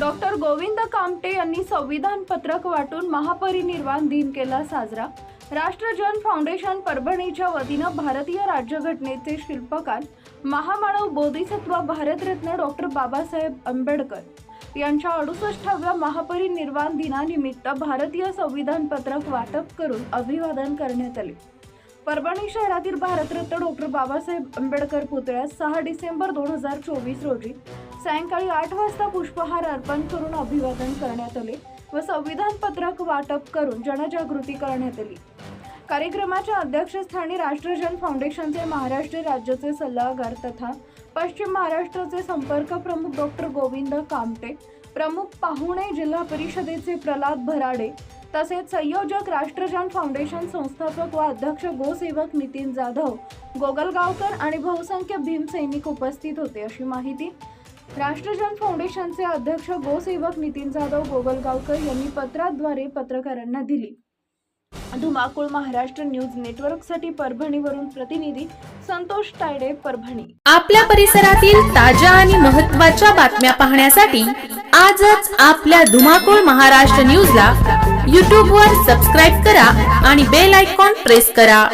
Doctor Govind Kamte यांनी संविधान पत्रक वाटून महापरिनिर्वाण दिन केला साजरा. राष्ट्रजन फाउंडेशन परभणीच्या वतीनं भारतीय राज्यघटनेचे शिल्पकार महामानव बोधिसत्व भारतरत्न डॉक्टर बाबासाहेब आंबेडकर यांच्या अडुसष्टाव्या महापरिनिर्वाण दिनानिमित्त भारतीय संविधान पत्रक वाटप करून अभिवादन करण्यात आले. परभणी शहरातील भारतरत्न डॉक्टर बाबासाहेब आंबेडकर पुतळ्यास सहा डिसेंबर दोन हजार चोवीस रोजी सायंकाळी आठ वाजता पुष्पहार अर्पण करून अभिवादन करण्यात आले व संविधान पत्रक वाटप करून जनजागृती करण्यात आली. कार्यक्रमाच्या अध्यक्षस्थानी राष्ट्रजन फाउंडेशनचे महाराष्ट्र राज्याचे सल्लागार तथा पश्चिम महाराष्ट्राचे संपर्क प्रमुख डॉक्टर गोविंद कामटे प्रमुख पाहुणे जिल्हा परिषदेचे प्रल्हाद भराडे तसेच संयोजक राष्ट्रजन फाउंडेशन संस्थापक व अध्यक्ष गोसेवक नितीन जाधव गोगलगावकर आणि बहुसंख्य भीमसैनिक उपस्थित होते अशी माहिती राष्ट्रजन फाउंडेशनचे अध्यक्ष गोसेवक नितीन जाधव गोगलगावकर यांनी पत्राद्वारे पत्रकारांना दिली. धुमाकूळ महाराष्ट्र न्यूज नेटवर्कसाठी परभणीवरून प्रतिनिधी संतोष तायडे परभणी. आपल्या परिसरातील ताज्या आणि महत्त्वाच्या बातम्या पाहण्यासाठी आजच आपल्या धुमाकूळ महाराष्ट्र न्यूजला यूट्यूबवर सबस्क्राईब करा आणि बेल आयकॉन प्रेस करा.